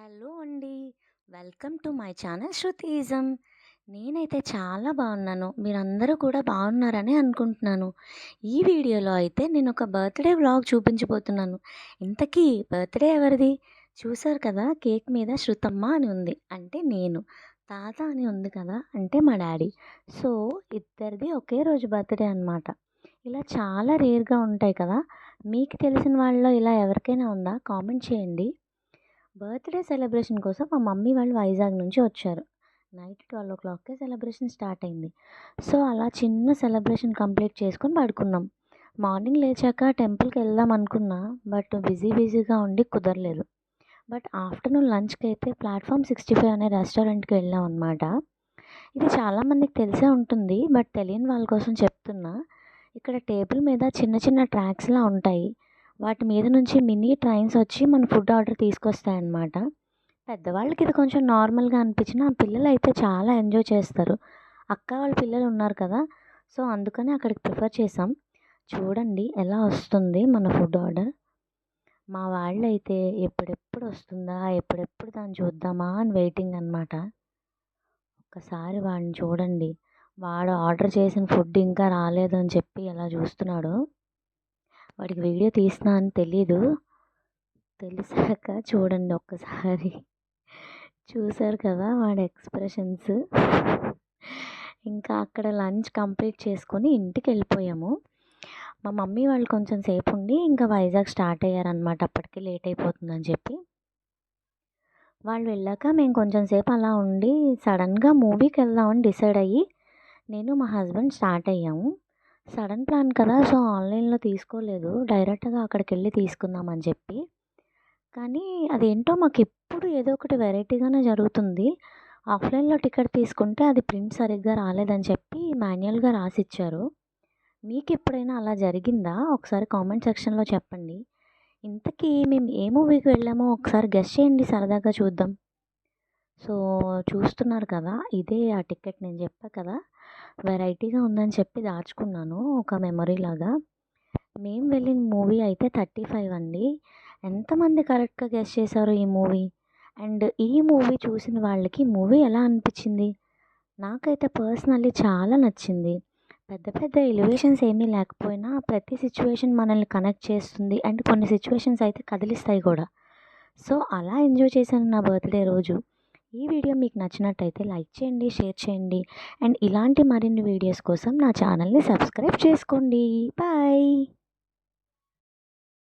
Hello అండి. Welcome to my channel Shrutism. నేనైతే చాలా బాగున్నాను. మీరందరూ కూడా బాగున్నారని అనుకుంటున్నాను. ఈ వీడియోలో అయితే నేను ఒక బర్త్డే వ్లాగ్ చూపించబోతున్నాను. ఇంతకీ బర్త్డే ఎవరిది? చూసారు కదా కేక్ మీద శృతమ్మ అని ఉంది. అంటే నేను. తాత అని ఉంది కదా అంటే మా డాడీ. సో ఇద్దరిది ఒకే రోజు బర్త్డే అనమాట ఇలా చాలా రేర్గా ఉంటాయి కదా. మీకు తెలిసిన వాళ్ళలో ఇలా ఎవరికైనా ఉందా? కామెంట్ చేయండి. బర్త్డే సెలబ్రేషన్ కోసం మా మమ్మీ వాళ్ళు వైజాగ్ నుంచి వచ్చారు. నైట్ ట్వెల్వ్ ఓ క్లాక్కే సెలబ్రేషన్ స్టార్ట్ అయింది. సో అలా చిన్న సెలబ్రేషన్ కంప్లీట్ చేసుకొని పడుకున్నాం. మార్నింగ్ లేచాక టెంపుల్కి వెళ్దాం అనుకున్నా బట్ బిజీ బిజీగా ఉండి కుదరలేదు. బట్ ఆఫ్టర్నూన్ లంచ్కి అయితే ప్లాట్ఫామ్ సిక్స్టీ ఫైవ్ అనే రెస్టారెంట్కి వెళ్ళాం అనమాట ఇది చాలామందికి తెలిసే ఉంటుంది బట్ తెలియని వాళ్ళ కోసం చెప్తున్నా. ఇక్కడ టేబుల్ మీద చిన్న చిన్న ట్రాక్స్లా ఉంటాయి. వాటి మీద నుంచి మినీ ట్రైన్స్ వచ్చి మన ఫుడ్ ఆర్డర్ తీసుకొస్తాయన్నమాట. పెద్దవాళ్ళకి ఇది కొంచెం నార్మల్గా అనిపించిన పిల్లలు అయితే చాలా ఎంజాయ్ చేస్తారు. అక్క వాళ్ళ పిల్లలు ఉన్నారు కదా సో అందుకని అక్కడికి ప్రిఫర్ చేసాం చూడండి ఎలా వస్తుంది మన ఫుడ్ ఆర్డర్. మా వాళ్ళైతే ఎప్పుడెప్పుడు వస్తుందా ఎప్పుడెప్పుడు దాన్ని చూద్దామా అని వెయిటింగ్ అనమాట ఒక్కసారి వాడిని చూడండి. వాడు ఆర్డర్ చేసిన ఫుడ్ ఇంకా రాలేదు అని చెప్పి ఎలా చూస్తున్నాడు. వాడికి వీడియో తీస్తున్నా అని తెలీదు. తెలిసాక చూడండి ఒక్కసారి. చూశారు కదా వాడి ఎక్స్ప్రెషన్స్. ఇంకా అక్కడ లంచ్ కంప్లీట్ చేసుకొని ఇంటికి వెళ్ళిపోయాము. మా మమ్మీ వాళ్ళు కొంచెం సేపు ఉండి ఇంకా వైజాగ్ స్టార్ట్ అయ్యారనమాట అప్పటికి లేట్ అయిపోతుందని చెప్పి. వాళ్ళు వెళ్ళాక మేము కొంచెం సేపు అలా ఉండి సడన్గా మూవీకి వెళ్దామని డిసైడ్ అయ్యి నేను మా హస్బెండ్ స్టార్ట్ అయ్యాము. సడన్ ప్లాన్ కదా సో ఆన్లైన్లో తీసుకోలేదు. డైరెక్ట్గా అక్కడికి వెళ్ళి తీసుకుందామని చెప్పి. కానీ అదేంటో మాకు ఎప్పుడు ఏదో ఒకటి వెరైటీగానే జరుగుతుంది. ఆఫ్లైన్లో టికెట్ తీసుకుంటే అది ప్రింట్ సరిగ్గా రాలేదని చెప్పి మాన్యువల్గా రాసిచ్చారు. మీకు ఎప్పుడైనా అలా జరిగిందా? ఒకసారి కామెంట్ సెక్షన్లో చెప్పండి. ఇంతకీ మేము ఏ మూవీకి వెళ్ళామో ఒకసారి గెస్ట్ చేయండి సరదాగా చూద్దాం. సో చూస్తున్నారు కదా ఇదే ఆ టికెట్ నేను చెప్పా కదా వెరైటీగా ఉందని చెప్పి దాచుకున్నాను ఒక మెమరీ లాగా. మేము వెళ్ళిన మూవీ అయితే థర్టీ ఫైవ్ అండి. ఎంతమంది కరెక్ట్గా గెస్ట్ చేశారు ఈ మూవీ? అండ్ ఈ మూవీ చూసిన వాళ్ళకి మూవీ ఎలా అనిపించింది? నాకైతే పర్సనల్లీ చాలా నచ్చింది. పెద్ద పెద్ద ఎలివేషన్స్ ఏమీ లేకపోయినా ప్రతి సిచ్యువేషన్ మనల్ని కనెక్ట్ చేస్తుంది అండ్ కొన్ని సిచ్యువేషన్స్ అయితే కదిలిస్తాయి కూడా. సో అలా ఎంజాయ్ చేశాను నా బర్త్డే రోజు. ఈ వీడియో మీకు నచ్చినట్టయితే లైక్ చేయండి షేర్ చేయండి. అండ్ ఇలాంటి మరిన్ని వీడియోస్ కోసం నా ఛానల్ని సబ్స్క్రైబ్ చేసుకోండి. బాయ్.